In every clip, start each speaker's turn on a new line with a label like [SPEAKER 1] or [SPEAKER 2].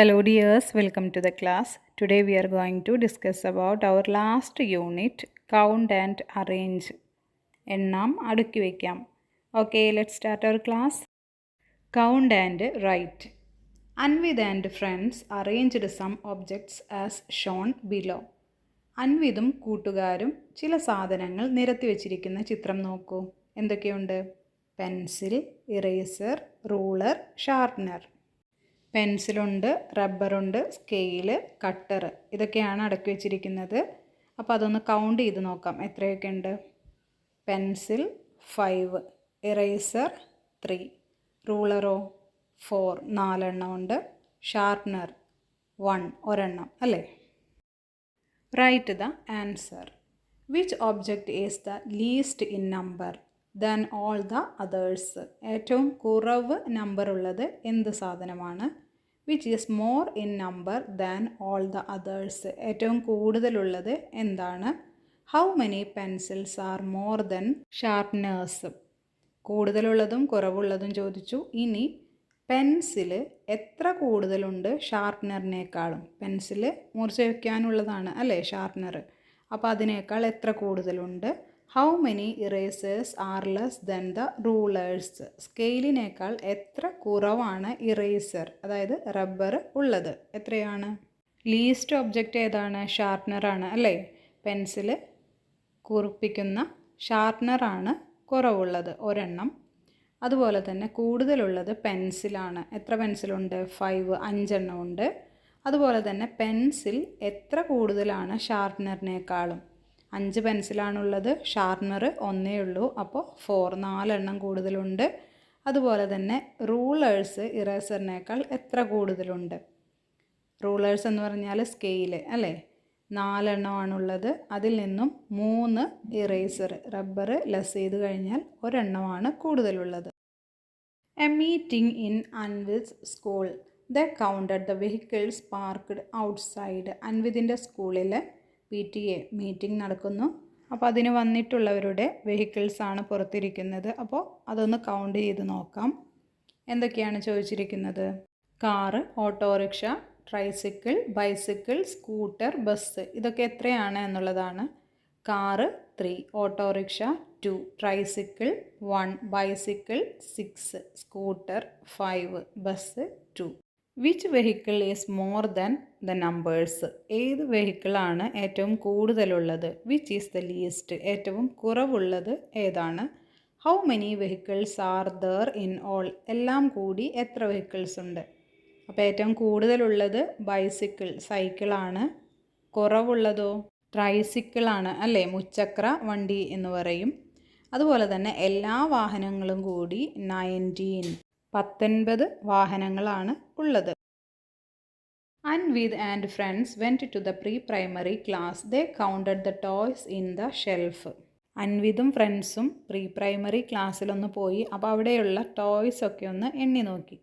[SPEAKER 1] Hello dears, welcome to the class. Today we are going to discuss about our last unit count and arrange. എണ്ണം അടുക്കി വയ്ക്കാം okay let start our class count and write Anvith and friends arranged some objects as shown below അൻവിതും കൂട്ടുകാരും ചില സാധനങ്ങൾ നിരത്തി വച്ചിരിക്കുന്ന ചിത്രം നോക്കൂ. എന്തൊക്കെയുണ്ട്? പെൻസിൽ ഇറേസർ റൂളർ ഷാർപ്നർ പെൻസിലുണ്ട് റബ്ബറുണ്ട് സ്കെയിൽ കട്ടർ ഇതൊക്കെയാണ് അടക്കി വെച്ചിരിക്കുന്നത്. അപ്പോൾ അതൊന്ന് കൗണ്ട് ചെയ്ത് നോക്കാം. എത്രയൊക്കെ ഉണ്ട്? പെൻസിൽ ഫൈവ് ഇറേസർ ത്രീ റൂളറോ ഫോർ നാലെണ്ണം ഉണ്ട്. ഷാർപ്നർ വൺ ഒരെണ്ണം അല്ലേ? Write the answer which object is the least in number than all the others ഏറ്റവും കുറവ് നമ്പർ ഉള്ളത് എന്ത് സാധനമാണ്? Which is more in number than all the others ഏറ്റവും കൂടുതലുള്ളത് എന്താണ്? How many pencils are more than sharpeners കൂടുതലുള്ളതും കുറവുള്ളതും ചോദിച്ചു. ഇനി പെൻസിൽ എത്ര കൂടുതലുണ്ട് ഷാർപ്നറിനേക്കാളും പെൻസിൽ മുറിച്ച് വയ്ക്കാനുള്ളതാണ് അല്ലേ ഷാർപ്നർ അപ്പോൾ അതിനേക്കാൾ എത്ര കൂടുതലുണ്ട്? How many erasers are less than the rulers സ്കെയിലിനേക്കാൾ എത്ര കുറവാണ് ഇറേസർ അതായത് റബ്ബർ ഉള്ളത്. എത്രയാണ്? ലീസ്റ്റ് ഒബ്ജക്റ്റ് ഏതാണ്? ഷാർപ്നറാണ് അല്ലേ? പെൻസിൽ കുറിപ്പിക്കുന്ന ഷാർപ്നറാണ് കുറവുള്ളത് ഒരെണ്ണം. അതുപോലെ തന്നെ കൂടുതലുള്ളത് പെൻസിലാണ് എത്ര പെൻസിലുണ്ട് ഫൈവ് അഞ്ചെണ്ണം ഉണ്ട്. അതുപോലെ തന്നെ പെൻസിൽ എത്ര കൂടുതലാണ് ഷാർപ്നറിനേക്കാളും അഞ്ച് പെൻസിലാണുള്ളത് ഷാർപ്നർ ഒന്നേ ഉള്ളൂ. അപ്പോൾ ഫോർ നാലെണ്ണം കൂടുതലുണ്ട്. അതുപോലെ തന്നെ റൂളേഴ്സ് ഇറേസറിനേക്കാൾ എത്ര കൂടുതലുണ്ട്? റൂളേഴ്സ് എന്ന് പറഞ്ഞാൽ സ്കെയിൽ അല്ലേ? നാലെണ്ണമാണുള്ളത്. അതിൽ നിന്നും മൂന്ന് ഇറേസർ റബ്ബർ ലെസ് ചെയ്ത് കഴിഞ്ഞാൽ ഒരെണ്ണമാണ് കൂടുതലുള്ളത്. A meeting in Anvith's school. They counted the vehicles parked outside. അൻവിതിന്റെ സ്കൂളിൽ പി ടി എ മീറ്റിംഗ് നടക്കുന്നു. അപ്പോൾ അതിന് വന്നിട്ടുള്ളവരുടെ വെഹിക്കിൾസ് ആണ് പുറത്തിരിക്കുന്നത്. അപ്പോൾ അതൊന്ന് കൗണ്ട് ചെയ്ത് നോക്കാം. എന്തൊക്കെയാണ് ചോദിച്ചിരിക്കുന്നത്? Car autorickshaw tricycle bicycle scooter bus ഇതൊക്കെ എത്രയാണ് എന്നുള്ളതാണ്. Car three autorickshaw two tricycle one bicycle six scooter five bus two. Which vehicle is more than the numbers ഏത് വെഹിക്കിളാണ് ഏറ്റവും കൂടുതലുള്ളത്? വിച്ച് ഈസ് ദ ലീസ്റ്റ് ഏറ്റവും കുറവുള്ളത് ഏതാണ്? How many vehicles are there in all എല്ലാം കൂടി എത്ര വെഹിക്കിൾസ് ഉണ്ട്? അപ്പോൾ ഏറ്റവും കൂടുതലുള്ളത് ബൈസിക്കിൾ സൈക്കിളാണ് കുറവുള്ളതോ? ട്രൈസിക്കിളാണ് അല്ലേ? മുച്ചക്ര വണ്ടി എന്ന് പറയും. അതുപോലെ തന്നെ എല്ലാ വാഹനങ്ങളും കൂടി നയന്റീൻ പത്തൊൻപത് വാഹനങ്ങളാണ് ഉള്ളത്. Anvith and friends went to the pre primary class they counted the toys in the shelf അൻവിതും ഫ്രണ്ട്സും പ്രീ പ്രൈമറി ക്ലാസ്സിലൊന്ന് പോയി. അപ്പോൾ അവിടെയുള്ള ടോയ്സ് ഒക്കെ ഒന്ന് എണ്ണി നോക്കി.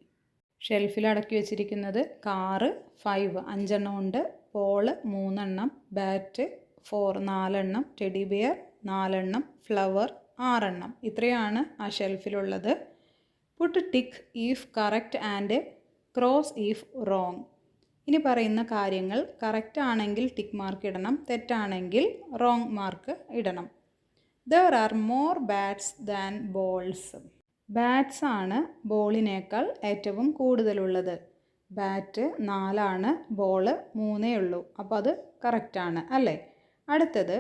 [SPEAKER 1] ഷെൽഫിൽ അടക്കി വെച്ചിരിക്കുന്നത് കാറ് ഫൈവ് അഞ്ചെണ്ണം ഉണ്ട്. പോൾ മൂന്നെണ്ണം. ബാറ്റ് ഫോർ നാലെണ്ണം. ടെഡി ബിയർ നാലെണ്ണം. ഫ്ലവർ ആറെണ്ണം. ഇത്രയാണ് ആ ഷെൽഫിലുള്ളത് put tick if correct and cross if wrong ഇനി പറയുന്ന കാര്യങ്ങൾ കറക്റ്റ് ആണെങ്കിൽ ടിക്ക് മാർക്ക് ഇടണം തെറ്റാണെങ്കിൽ റോങ് മാർക്ക് ഇടണം. There are more bats than balls bats ആണ് ബോളിനേക്കാൾ ഏറ്റവും കൂടുതലുള്ളത്. ബാറ്റ് നാലാണ് ബോൾ മൂന്നേ ഉള്ളൂ. അപ്പോൾ അത് കറക്റ്റാണ് അല്ലേ? അടുത്തത്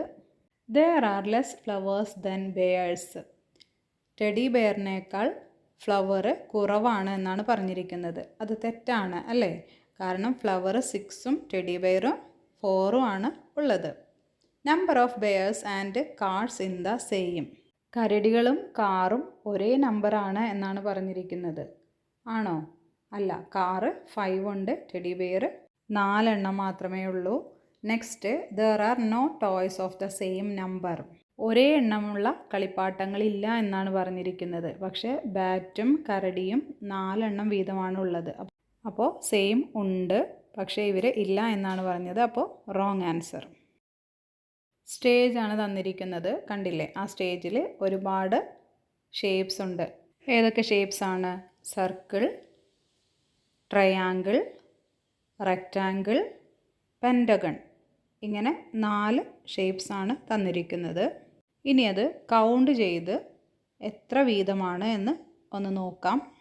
[SPEAKER 1] there are less flowers than bears teddy ബെയറിനേക്കാൾ flower കുറവാണ് എന്നാണ് പറഞ്ഞിരിക്കുന്നത്. അത് തെറ്റാണ് അല്ലേ? കാരണം ഫ്ലവർ സിക്സും ടെഡി ബെയറും ഫോറും ആണ് ഉള്ളത്. Number of bears and cars in the same കരടികളും കാറും ഒരേ നമ്പറാണ് എന്നാണ് പറഞ്ഞിരിക്കുന്നത്. ആണോ? അല്ല കാറ് ഫൈവ് ഉണ്ട് ടെഡി ബെയർ നാലെണ്ണം മാത്രമേ ഉള്ളൂ. Next there are no toys of the same number ഒരേ എണ്ണമുള്ള കളിപ്പാട്ടങ്ങളില്ല എന്നാണ് പറഞ്ഞിരിക്കുന്നത്. പക്ഷേ ബാറ്റും കരടിയും നാലെണ്ണം വീതമാണ് ഉള്ളത്. അപ്പോൾ സെയിം ഉണ്ട്. പക്ഷേ ഇവർ ഇല്ല എന്നാണ് പറഞ്ഞത്. അപ്പോൾ റോങ് ആൻസർ സ്റ്റേജ് ആണ് തന്നിരിക്കുന്നത്. കണ്ടില്ലേ? ആ സ്റ്റേജിൽ ഒരുപാട് ഷേപ്സ് ഉണ്ട്. ഏതൊക്കെ ഷേപ്സ് ആണ്? സർക്കിൾ ട്രയാങ്കിൾ റെക്റ്റാങ്കിൾ പെന്റഗൺ ഇങ്ങനെ നാല് ഷേപ്സ് ആണ് തന്നിരിക്കുന്നത്. ഇനി അത് കൗണ്ട് ചെയ്ത് എത്ര വീതമാണ് എന്ന് ഒന്ന് നോക്കാം.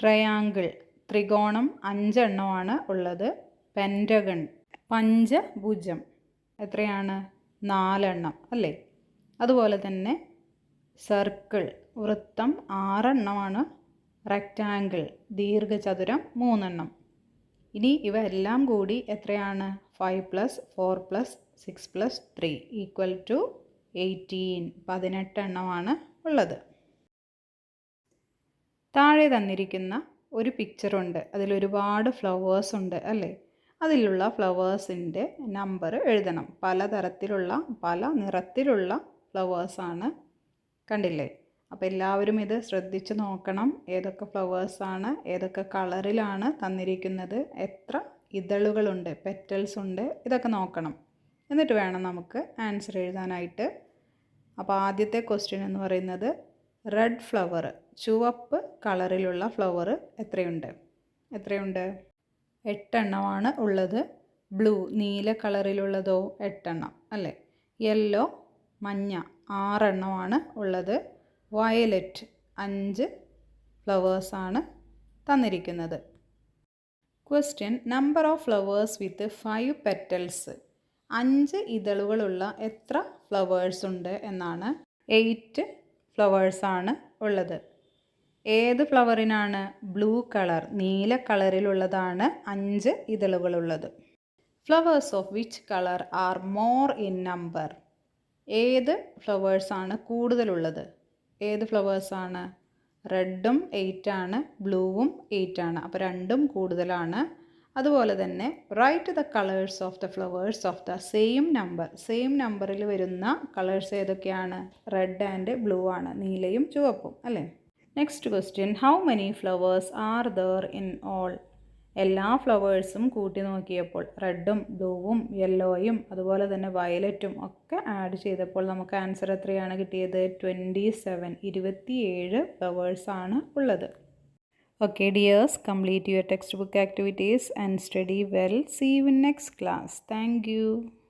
[SPEAKER 1] ട്രയാങ്കിൾ ത്രികോണം അഞ്ചെണ്ണമാണ് ഉള്ളത്. പെന്റഗൺ പഞ്ചഭുജം. എത്രയാണ്? നാലെണ്ണം അല്ലേ? അതുപോലെ തന്നെ സർക്കിൾ വൃത്തം ആറെണ്ണമാണ്. റെക്റ്റാങ്കിൾ ദീർഘചതുരം മൂന്നെണ്ണം. ഇനി ഇവ എല്ലാം കൂടി എത്രയാണ്? Five plus four plus six plus three equal to eighteen പതിനെട്ട് എണ്ണമാണ് ഉള്ളത്. താഴെ തന്നിരിക്കുന്ന ഒരു പിക്ചറുണ്ട് അതിൽ ഒരുപാട് ഫ്ലവേഴ്സ് ഉണ്ട് അല്ലേ? അതിലുള്ള ഫ്ലവേഴ്സിന്റെ നമ്പർ എഴുതണം. പലതരത്തിലുള്ള പല നിറത്തിലുള്ള ഫ്ലവേഴ്സാണ് കണ്ടില്ലേ? അപ്പോൾ എല്ലാവരും ഇത് ശ്രദ്ധിച്ച് നോക്കണം. ഏതൊക്കെ ഫ്ലവേഴ്സാണ് ഏതൊക്കെ കളറിലാണ് തന്നിരിക്കുന്നത് എത്ര ഇതളുകളുണ്ട് പെറ്റൽസ് ഉണ്ട് ഇതൊക്കെ നോക്കണം. എന്നിട്ട് വേണം നമുക്ക് ആൻസർ എഴുതാനായിട്ട്. അപ്പോൾ ആദ്യത്തെ ക്വസ്റ്റ്യൻ എന്ന് പറയുന്നത് റെഡ് ഫ്ലവർ ചുവപ്പ് കളറിലുള്ള ഫ്ലവർ എത്രയുണ്ട്? എത്രയുണ്ട്? എട്ടെണ്ണമാണ് ഉള്ളത്. ബ്ലൂ നീല കളറിലുള്ളതോ എട്ടെണ്ണം അല്ലേ? യെല്ലോ മഞ്ഞ ആറെണ്ണമാണ് ഉള്ളത്. വയലറ്റ് അഞ്ച് ഫ്ലവേഴ്സാണ് തന്നിരിക്കുന്നത്. Question number of flowers with five petals അഞ്ച് ഇതളുകളുള്ള എത്ര ഫ്ലവേഴ്സ് ഉണ്ട് എന്നാണ് എയ്റ്റ് ഫ്ലവേഴ്സാണ് ഉള്ളത്. ഏത് ഫ്ലവറിനാണ് ബ്ലൂ കളർ നീല കളറിലുള്ളതാണ് അഞ്ച് ഇതളുകളുള്ളത്? Flowers of which colour are more in number? ഏത് ഫ്ലവേഴ്സാണ് കൂടുതലുള്ളത്? ഏത് ഫ്ലവേഴ്സാണ്? റെഡും എയ്റ്റാണ് ബ്ലൂവും എയ്റ്റാണ്. അപ്പോൾ രണ്ടും കൂടുതലാണ്. അതുപോലെ തന്നെ write the colours of the flowers of the same number same നമ്പറിൽ വരുന്ന കളേഴ്സ് ഏതൊക്കെയാണ്? റെഡ് ആൻഡ് ബ്ലൂ ആണ്. നീലയും ചുവപ്പും അല്ലേ? Next question how many flowers are there in all എല്ലാ ഫ്ലവേഴ്സും കൂട്ടി നോക്കിയപ്പോൾ റെഡും ബ്ലൂവും യെല്ലോയും അതുപോലെ തന്നെ വയലറ്റും ഒക്കെ ആഡ് ചെയ്തപ്പോൾ നമുക്ക് ആൻസർ എത്രയാണ് കിട്ടിയത്? ട്വന്റി സെവൻ ഇരുപത്തിയേഴ് ഫ്ലവേഴ്സാണ് ഉള്ളത്. Okay dears, complete your textbook activities and study well. See you in next class. Thank you.